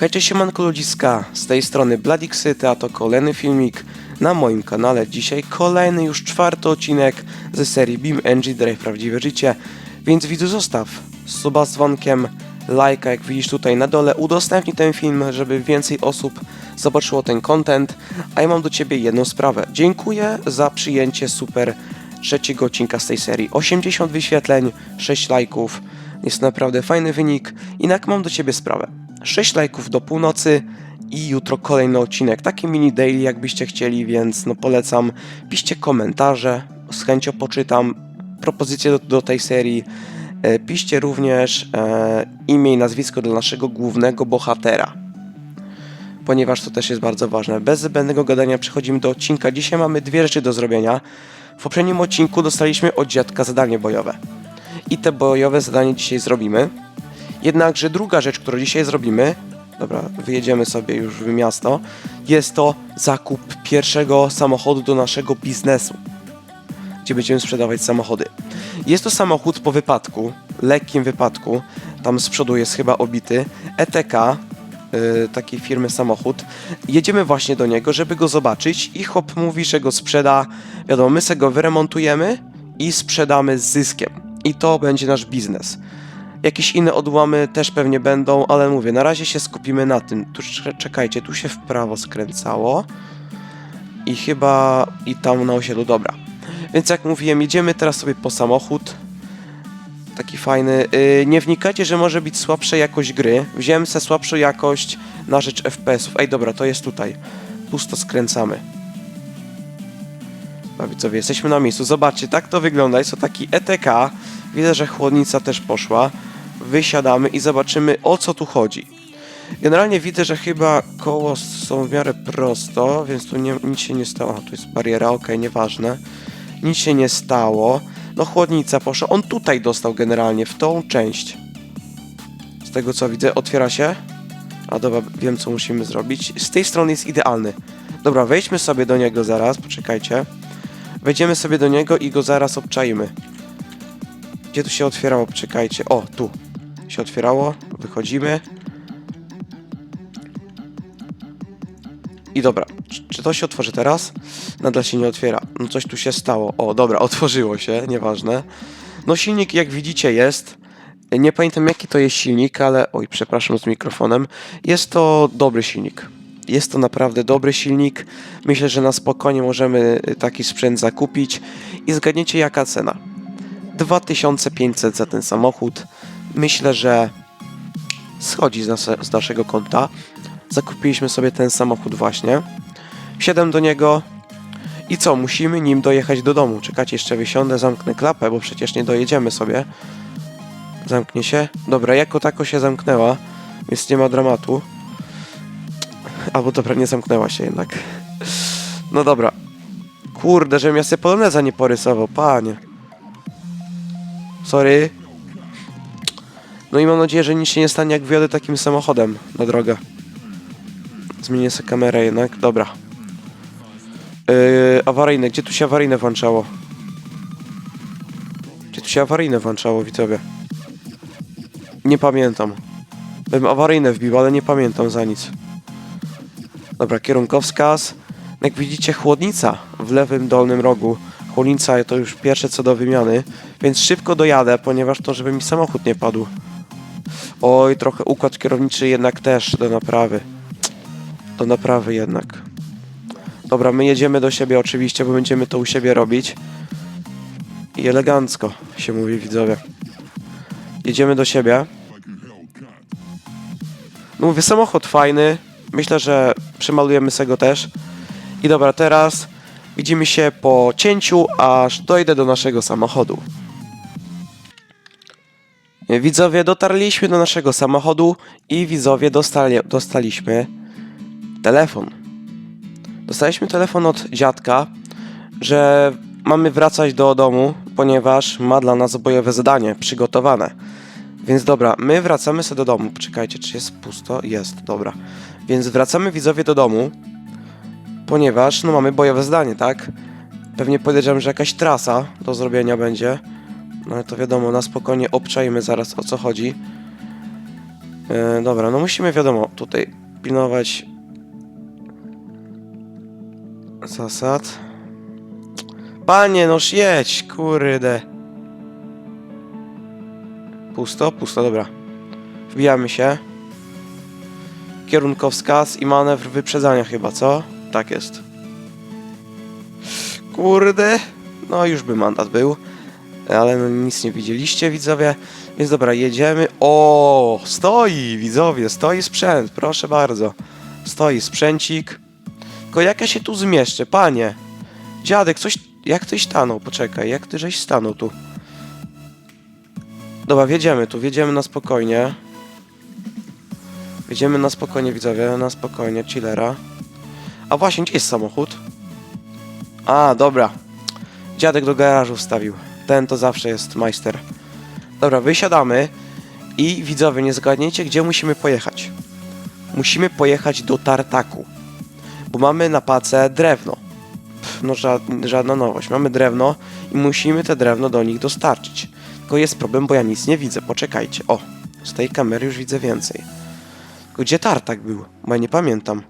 Hejcie siemanko ludziska, z tej strony Bladixy, a to kolejny filmik na moim kanale. Dzisiaj kolejny już czwarty odcinek ze serii Beam NG Drive Prawdziwe Życie, więc widzu zostaw suba z dzwonkiem, lajka jak widzisz tutaj na dole, udostępnij ten film, żeby więcej osób zobaczyło ten content, a ja mam do Ciebie jedną sprawę. Dziękuję za przyjęcie super trzeciego odcinka z tej serii. 80 wyświetleń, 6 lajków, jest naprawdę fajny wynik. Jednak mam do Ciebie sprawę. 6 lajków do północy i jutro kolejny odcinek, taki mini daily jakbyście chcieli, więc no polecam. Piszcie komentarze, z chęcią poczytam propozycje do, do tej serii. E, Piszcie również e, imię i nazwisko dla naszego głównego bohatera, ponieważ to też jest bardzo ważne. Bez zbędnego gadania przechodzimy do odcinka. Dzisiaj mamy dwie rzeczy do zrobienia. W poprzednim odcinku dostaliśmy od dziadka zadanie bojowe. I te bojowe zadanie dzisiaj zrobimy. Jednakże druga rzecz, którą dzisiaj zrobimy, dobra, wyjedziemy sobie już w miasto, jest to zakup pierwszego samochodu do naszego biznesu, gdzie będziemy sprzedawać samochody. Jest to samochód po wypadku, lekkim wypadku, tam z przodu jest chyba obity, ETK, yy, takiej firmy samochód. Jedziemy właśnie do niego, żeby go zobaczyć i chłop mówi, że go sprzeda, wiadomo, my sobie go wyremontujemy i sprzedamy z zyskiem. I to będzie nasz biznes. Jakieś inne odłamy też pewnie będą, ale mówię, na razie się skupimy na tym. Tu cze- czekajcie, tu się w prawo skręcało. I chyba i tam na osiedlu, dobra. Więc jak mówiłem, jedziemy teraz sobie po samochód. Taki fajny. Yy, nie wnikajcie, że może być słabsza jakość gry. Wziąłem sobie słabszą jakość na rzecz FPS-ów. Ej, dobra, to jest tutaj. Pusto skręcamy. Dobra, widzowie, jesteśmy na miejscu. Zobaczcie, tak to wygląda. Jest to taki ETK. Widzę, że chłodnica też poszła. Wysiadamy i zobaczymy o co tu chodzi. Generalnie widzę, że chyba koło są w miarę prosto, więc tu nie, nic się nie stało. A, tu jest bariera, ok, nieważne. Nic się nie stało. No chłodnica poszła. On tutaj dostał generalnie, w tą część. Z tego co widzę, otwiera się. A dobra, wiem co musimy zrobić. Z tej strony jest idealny. Dobra, wejdźmy sobie do niego zaraz, poczekajcie. Wejdziemy sobie do niego i go zaraz obczajmy. Gdzie tu się otwierało? Poczekajcie. O, tu się otwierało. Wychodzimy. I dobra, czy, to się otworzy teraz? Nadal się nie otwiera. No coś tu się stało. O, dobra, otworzyło się, nieważne. No silnik jak widzicie jest. Nie pamiętam jaki to jest silnik, ale oj, przepraszam z mikrofonem. Jest to dobry silnik. Jest to naprawdę dobry silnik. Myślę, że na spokojnie możemy y, taki sprzęt zakupić. I zgadniecie jaka cena? 2500 za ten samochód. Myślę, że schodzi z, nas- z naszego konta. Zakupiliśmy sobie ten samochód właśnie. Wsiadam do niego i co? Musimy nim dojechać do domu. Czekajcie, jeszcze wysiądę, zamknę klapę, bo przecież nie dojedziemy sobie. Zamknie się. Dobra, jako tako się zamknęła, więc nie ma dramatu. Albo dobra, nie zamknęła się jednak. No dobra. Kurde, żebym ja sobie poloneza nie porysował, panie. Sorry. No i mam nadzieję, że nic się nie stanie, jak wjadę takim samochodem na drogę. Zmienię sobie kamerę jednak, dobra. Yy, awaryjne, gdzie tu się awaryjne włączało? Gdzie tu się awaryjne włączało, widzowie? Nie pamiętam. Bym awaryjne wbił, ale nie pamiętam za nic. Dobra, kierunkowskaz. Jak widzicie, chłodnica w lewym dolnym rogu. Chłodnica to już pierwsze co do wymiany, więc szybko dojadę, ponieważ to, żeby mi samochód nie padł. Oj, trochę układ kierowniczy jednak też do naprawy. Do naprawy jednak. Dobra, my jedziemy do siebie oczywiście, bo będziemy to u siebie robić. I elegancko się mówi widzowie. Jedziemy do siebie. No mówię, samochód fajny. Myślę, że przemalujemy sobie go też. I dobra, teraz widzimy się po cięciu, aż dojdę do naszego samochodu. Widzowie, dotarliśmy do naszego samochodu i widzowie dostali, dostaliśmy telefon. Dostaliśmy telefon od dziadka, że mamy wracać do domu, ponieważ ma dla nas bojowe zadanie przygotowane. Więc dobra, my wracamy sobie do domu. Czekajcie, czy jest pusto? Jest, dobra. Więc wracamy widzowie do domu, ponieważ no mamy bojowe zdanie, tak? Pewnie podejrzewam, że jakaś trasa do zrobienia będzie. No ale to wiadomo, na spokojnie obczajmy zaraz o co chodzi. E, dobra, no musimy wiadomo tutaj pilnować zasad. Panie, noż jedź, kurde. Pusto, pusto, dobra. Wbijamy się. Kierunkowskaz i manewr wyprzedzania chyba, co? Tak jest. Kurde. No już by mandat był. Ale no nic nie widzieliście, widzowie. Więc dobra, jedziemy. O, stoi, widzowie, stoi sprzęt, proszę bardzo. Stoi sprzęcik. Tylko jak ja się tu zmieszczę, panie? Dziadek, coś... Jak tyś stanął? Poczekaj, jak ty żeś stanął tu? Dobra, wjedziemy tu, wjedziemy na spokojnie. Wjedziemy na spokojnie, widzowie, na spokojnie, chillera. A właśnie, gdzie jest samochód? A, dobra. Dziadek do garażu wstawił. Ten to zawsze jest majster. Dobra, wysiadamy i widzowie, nie zgadniecie, gdzie musimy pojechać. Musimy pojechać do Tartaku, bo mamy na pace drewno. No ża żadna nowość. Mamy drewno i musimy te drewno do nich dostarczyć. Tylko jest problem, bo ja nic nie widzę. Poczekajcie. O, z tej kamery już widzę więcej. Gdzie Tartak był? Bo ja nie pamiętam.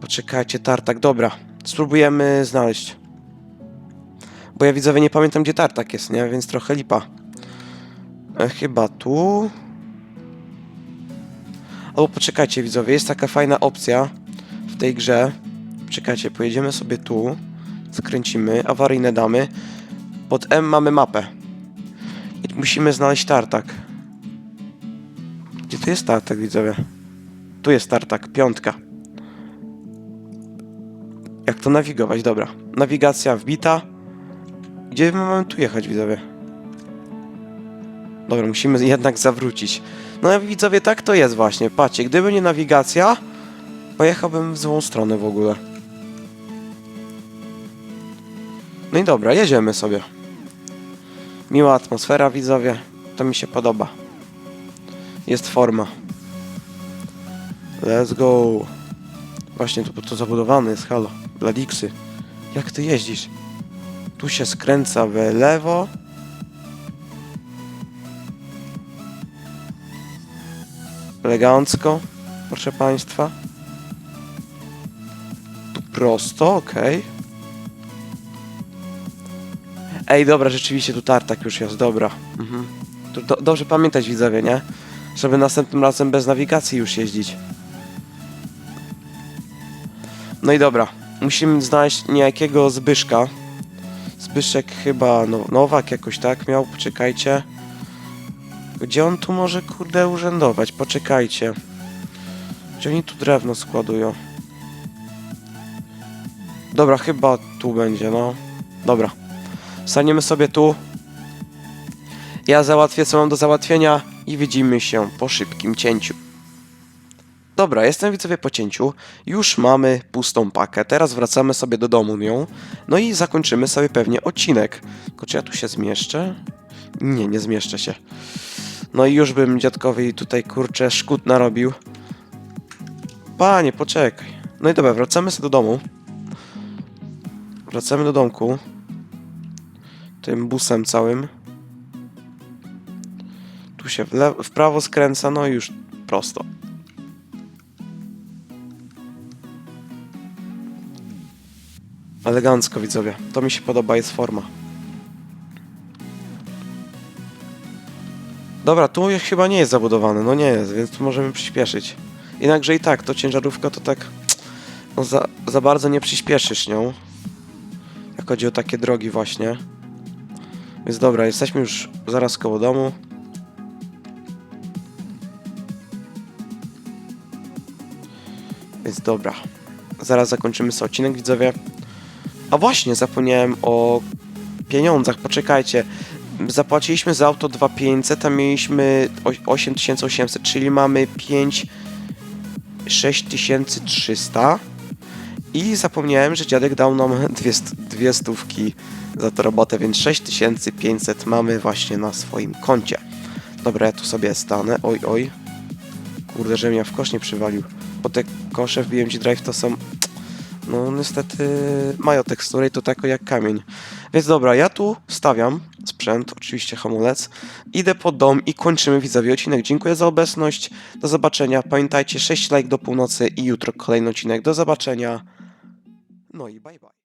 Poczekajcie, Tartak. Dobra, spróbujemy znaleźć. Bo ja widzowie nie pamiętam, gdzie Tartak jest, nie? Więc trochę lipa. E, chyba tu. Albo poczekajcie, widzowie, jest taka fajna opcja tej grze. Czekajcie, pojedziemy sobie tu. Skręcimy, awaryjne damy. Pod M mamy mapę. I musimy znaleźć tartak. Gdzie tu jest tartak, widzowie? Tu jest tartak, piątka. Jak to nawigować? Dobra. Nawigacja wbita. Gdzie my mamy tu jechać, widzowie? Dobra, musimy jednak zawrócić. No widzowie, tak to jest właśnie. Patrzcie, gdyby nie nawigacja, pojechałbym w złą stronę w ogóle. No i dobra, jedziemy sobie. Miła atmosfera, widzowie. To mi się podoba. Jest forma. Let's go. Właśnie tu to zabudowane jest, halo. Bladiksy. Jak ty jeździsz? Tu się skręca w lewo. Elegancko, proszę państwa. Prosto, okej. Ej, dobra, rzeczywiście tu tartak już jest, dobra. Mhm. Do, dobrze pamiętać widzowie, nie? Żeby następnym razem bez nawigacji już jeździć. No i dobra, musimy znaleźć niejakiego Zbyszka. Zbyszek chyba no, Nowak jakoś tak miał, poczekajcie. Gdzie on tu może kurde urzędować? Poczekajcie. Gdzie oni tu drewno składują? Dobra, chyba tu będzie, no. Dobra. Staniemy sobie tu. Ja załatwię co mam do załatwienia i widzimy się po szybkim cięciu. Dobra, jestem widzowie po cięciu. Już mamy pustą pakę. Teraz wracamy sobie do domu nią. No i zakończymy sobie pewnie odcinek. Tylko czy ja tu się zmieszczę? Nie, nie zmieszczę się. No i już bym dziadkowi tutaj kurczę szkód narobił. Panie, poczekaj. No i dobra, wracamy sobie do domu. Wracamy do domku. Tym busem całym. Tu się w, w prawo skręca, no i już prosto. Elegancko widzowie. To mi się podoba, jest forma. Dobra, tu chyba nie jest zabudowane, no nie jest, więc tu możemy przyspieszyć. Jednakże i tak, to ciężarówka to tak no za, za bardzo nie przyspieszysz nią. Chodzi o takie drogi właśnie. Więc dobra, jesteśmy już zaraz koło domu. Więc dobra. Zaraz zakończymy sobie odcinek, widzowie. A właśnie, zapomniałem o pieniądzach, poczekajcie. Zapłaciliśmy za auto 2500, a mieliśmy o- 8800, czyli mamy 5 6300 i zapomniałem, że dziadek dał nam dwie, dwie stówki za tę robotę, więc 6500 mamy właśnie na swoim koncie. Dobra, ja tu sobie stanę. Oj, oj. Kurde, że mnie w kosz nie przywalił. Bo te kosze w BMG Drive to są... No niestety mają teksturę i to tako jak kamień. Więc dobra, ja tu stawiam sprzęt, oczywiście hamulec. Idę pod dom i kończymy widzowie odcinek. Dziękuję za obecność. Do zobaczenia. Pamiętajcie, 6 like do północy i jutro kolejny odcinek. Do zobaczenia. No i bye bye.